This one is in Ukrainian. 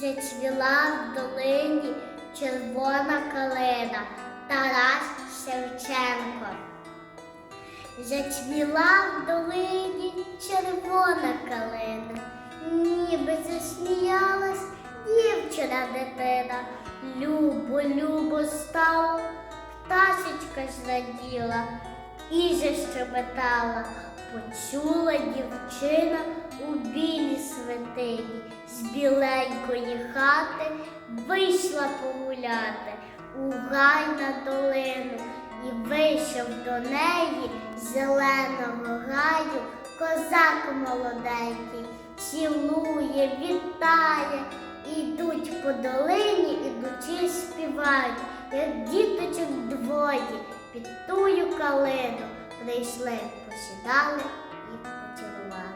зацвіла в долині червона калина Тарас Шевченко. Зацвіла в долині червона калина, ніби засміялась дівчина дитина. Любо, любо стало, пташечка зраділа і защебетала. Почула дівчина у білій святині, з біленької хати вийшла погуляти у гай на долину і вийшов до неї з зеленого гаю козак молоденький, цілує, вітає, ідуть по долині, ідучи співають, як діточок двоє під тую калину прийшли, посідали і поцілували.